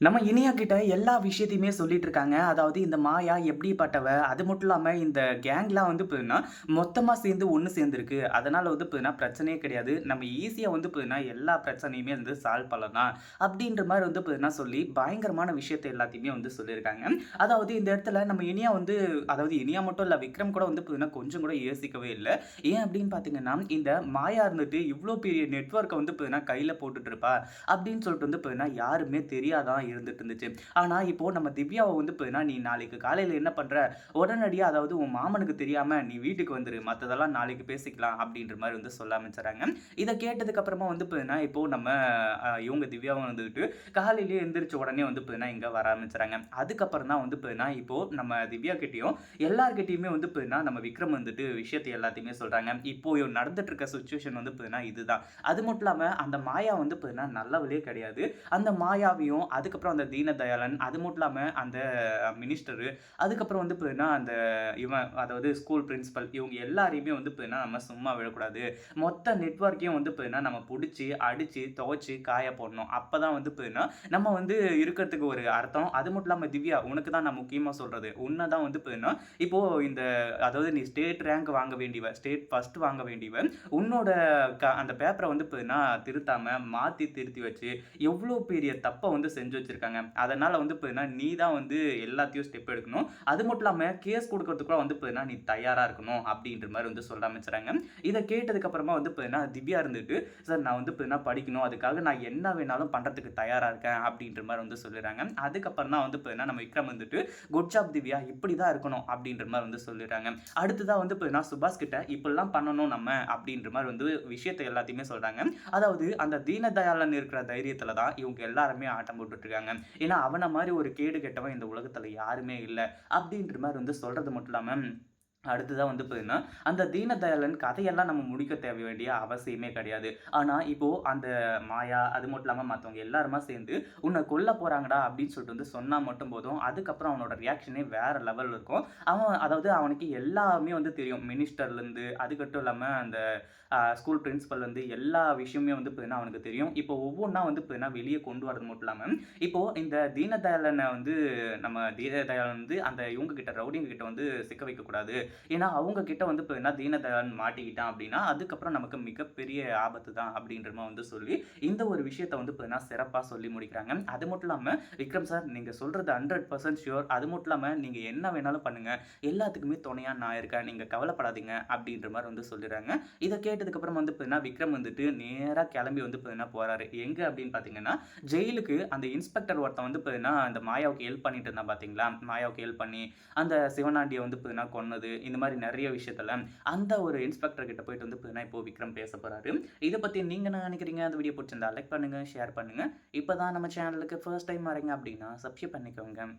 நம்ம இனியா கிட்ட எல்லா விஷயத்தையுமே சொல்லிட்டு இருக்காங்க. அதாவது இந்த மாயா எப்படிப்பட்டவ, அது மட்டும் இல்லாமல் இந்த கேங்லாம் வந்து பார்த்தீங்கன்னா, மொத்தமாக சேர்ந்து ஒன்று சேர்ந்துருக்கு அதனால வந்து பார்த்தீங்கன்னா பிரச்சனையே கிடையாது. நம்ம ஈஸியாக வந்து பார்த்தீங்கன்னா எல்லா பிரச்சனையுமே வந்து சால்வ் பண்ணலாம். அப்படின்ற மாதிரி வந்து பார்த்தீங்கன்னா சொல்லி பயங்கரமான விஷயத்த எல்லாத்தையுமே வந்து சொல்லியிருக்காங்க. அதாவது இந்த இடத்துல நம்ம இனியா வந்து அதாவது இனியா மட்டும் இல்லை விக்ரம் கூட வந்து பார்த்தீங்கன்னா கொஞ்சம் கூட யோசிக்கவே இல்லை ஏன் அப்படின்னு பார்த்தீங்கன்னா, இந்த மாயா இருந்துட்டு இவ்வளோ பெரிய நெட்ஒர்க்கை வந்து பார்த்தீங்கன்னா கையில் போட்டுட்டு இருப்பா. அப்படின்னு சொல்லிட்டு வந்து பார்த்தீங்கன்னா யாருமே தெரியாதான் இருந்துட்டு இருந்துச்சு. ஆனால் இப்போது நம்ம திவ்யாவை வந்து பார்த்தீங்கன்னா, "நீ நாளைக்கு காலையில் என்ன பண்ணுற உடனடியாக அதாவது உன் மாமனுக்கு தெரியாமல் நீ வீட்டுக்கு வந்துரு. மற்றதெல்லாம் நாளைக்கு பேசிக்கலாம்." அப்படின்ற மாதிரி வந்து சொல்ல ஆரம்பிச்சுறாங்க. இதை கேட்டதுக்கப்புறமா வந்து பார்த்தீங்கன்னா, இப்போது நம்ம இவங்க திவ்யாவும் வந்துட்டு காலையிலேயே எந்திரிச்ச உடனே வந்து பார்த்தீங்கன்னா, இங்கே வர ஆரம்பிச்சுறாங்க. அதுக்கப்புறம் தான் வந்து பார்த்தீங்கன்னா, இப்போது நம்ம திவ்யா கிட்டேயும் எல்லார்கிட்டயுமே வந்து பார்த்தீங்கன்னா, நம்ம விக்ரம் வந்துட்டு விஷயத்த எல்லாத்தையுமே சொல்கிறாங்க இப்போ நடந்துட்டு இருக்க சுச்சுவேஷன் வந்து பார்த்தீங்கன்னா இதுதான். அது மட்டும் இல்லாமல் அந்த மாயா வந்து பார்த்தீங்கன்னா நல்லவளே கிடையாது. அந்த மாயாவையும், அதுக்கப்புறம் அந்த தீனதயாளன், அது மட்டும் இல்லாமல் அந்த மினிஸ்டரு, அதுக்கப்புறம் வந்து பார்த்தீங்கன்னா, அந்த இவன் அதாவது ஸ்கூல் பிரின்சிபல் இவங்க எல்லாரையுமே வந்து பார்த்தீங்கன்னா, நம்ம சும்மா விடக்கூடாது. மொத்த நெட்வொர்க்கையும் வந்து பார்த்தீங்கன்னா, நம்ம பிடிச்சி அடித்து துவைச்சி காய போடணும். அப்போ தான் வந்து பார்த்தீங்கன்னா, நம்ம வந்து இருக்கிறதுக்கு ஒரு அர்த்தம். அது மட்டும் இல்லாமல் திவ்யா, உனக்கு தான் நான் முக்கியமாக சொல்கிறது உன்னை தான் வந்து பார்த்தீங்கன்னா, இப்போது இந்த அதாவது நீ ஸ்டேட் ரேங்க் வாங்க வேண்டியவன் ஸ்டேட் ஃபர்ஸ்ட் வாங்க வேண்டியவன் உன்னோட க அந்த பேப்பரை வந்து பார்த்தீங்கன்னா, திருத்தாமல் மாற்றி திருத்தி வச்சு, எவ்வளோ பெரிய தப்பை வந்து செஞ்சு வச்சுருக்காங்க அதனால் வந்து பார்த்தீங்கன்னா, நீ தான் வந்து எல்லாத்தையும் ஸ்டெப் எடுக்கணும். அது மட்டும் இல்லாமல் கேஸ் குடுக்கறதுக்கு கூட வந்து பார்த்தீங்கன்னா, நீ தயாராக இருக்கணும். அப்படின்ற மாதிரி வந்து சொல்ல ஆரம்பிச்சுறாங்க. இதை கேட்டதுக்கப்புறமா வந்து பார்த்தீங்கன்னா, திவ்யா இருந்துட்டு, "சார் நான் வந்து பார்த்தீங்கன்னா படிக்கணும். அதுக்காக நான் என்ன வேணாலும் பண்ணுறதுக்கு தயாராக இருக்கேன்." அப்படின்ற மாதிரி வந்து சொல்லிடுறாங்க. அதுக்கப்புறம் தான் வந்து பார்த்தீங்கன்னா, நம்ம விக்ரம் வந்துட்டு, "குட் ஜாப் திவ்யா. இப்படி தான் இருக்கணும்." அப்படின்ற மாதிரி வந்து சொல்லிடுறாங்க. அடுத்ததாக வந்து பார்த்தீங்கன்னா, சுபாஷ் கிட்ட இப்படிலாம் பண்ணணும் நம்ம அப்படின்ற மாதிரி வந்து விஷயத்தை எல்லாத்தையுமே சொல்கிறாங்க அதாவது அந்த தீனதயாளன் இருக்கிற தைரியத்தில் தான் இவங்க எல்லாருமே ஆட்டம் போட்டுட்டு இருக்காங்க. ஏன்னா, அவனை மாதிரி ஒரு கேடு கெட்டவன் இந்த உலகத்துல யாருமே இல்லை அப்படின்ற மாதிரி வந்து சொல்றது மட்டும் இல்லாமல் அடுத்ததாக வந்து பார்த்தீங்கன்னா, அந்த தீனதயாளன் கதையெல்லாம் நம்ம முடிக்க தேவை வேண்டிய அவசியமே கிடையாது. ஆனால் இப்போது அந்த மாயா, அது மட்டும் இல்லாமல் மற்றவங்க எல்லாருமா சேர்ந்து, உன்னை கொல்ல போகிறாங்கடா அப்படின்னு சொல்லிட்டு வந்து சொன்னால் மட்டும் போதும். அதுக்கப்புறம் அவனோட ரியாக்ஷனே வேறு லெவலில் இருக்கும். அவன் அதாவது அவனுக்கு எல்லாமே வந்து தெரியும். மினிஸ்டர்லேருந்து, அதுக்கட்டும் இல்லாமல் அந்த ஸ்கூல் பிரின்சிபல்லேருந்து எல்லா விஷயமுமே வந்து பார்த்தீங்கன்னா, அவனுக்கு தெரியும். இப்போ ஒவ்வொன்றா வந்து பார்த்தீங்கன்னா, வெளியே கொண்டு வரது மட்டும் இல்லாமல் இப்போது இந்த தீனதயாளனை வந்து நம்ம தீனதயாளன் வந்து அந்த இவங்க கிட்ட ரவுடிங்க கிட்ட வந்து சிக்க வைக்கக்கூடாது. ஏன்னா, அவங்க கிட்ட வந்து பார்த்தீங்கன்னா, தீனதயாளன் மாட்டிக்கிட்டான் அப்படின்னா, அதுக்கப்புறம் நமக்கு மிகப்பெரிய ஆபத்து தான் அப்படின்ற வந்து சொல்லி, இந்த ஒரு விஷயத்த வந்து பார்த்தீங்கன்னா, சிறப்பாக சொல்லி முடிக்கிறாங்க. அது மட்டும் இல்லாமல் "விக்ரம் சார் நீங்கள் சொல்கிறது ஹண்ட்ரட் பர்சன்ட் ஷியோர் அது மட்டும் இல்லாமல் நீங்கள் என்ன வேணாலும் பண்ணுங்கள் எல்லாத்துக்குமே துணையாக நான் இருக்கேன். நீங்கள் கவலைப்படாதீங்க." அப்படின்ற மாதிரி வந்து சொல்லிடுறாங்க. இதை கேட்டதுக்கப்புறம் வந்து பார்த்தீங்கன்னா, விக்ரம் வந்துட்டு நேராக கிளம்பி வந்து பார்த்தீங்கன்னா போகிறாரு எங்கே அப்படின்னு பார்த்தீங்கன்னா, ஜெயிலுக்கு அந்த இன்ஸ்பெக்டர் ஒருத்தன் வந்து பார்த்தீங்கன்னா, அந்த மாயாவுக்கு ஹெல்ப் பண்ணிட்டு இருந்தான் பார்த்தீங்களா? மாயாவுக்கு ஹெல்ப் பண்ணி, அந்த சிவனாண்டியை வந்து பார்த்தீங்கன்னா கொன்னது. இந்த மாதிரி நிறைய விஷயத்துல, அந்த ஒரு இன்ஸ்பெக்டர் கிட்ட போயிட்டு வந்து நான் இப்போ விக்ரம் பேச போறாரு. இதை பத்தி நீங்க என்ன நினைக்கிறீங்க அந்த வீடியோ பிடிச்சிருந்தா லைக் பண்ணுங்க, ஷேர் பண்ணுங்க. இப்போ தான் நம்ம சேனலுக்கு ஃபர்ஸ்ட் டைம் வரீங்க அப்படின்னா, சப்ஸ்கிரைப் பண்ணிக்கோங்க.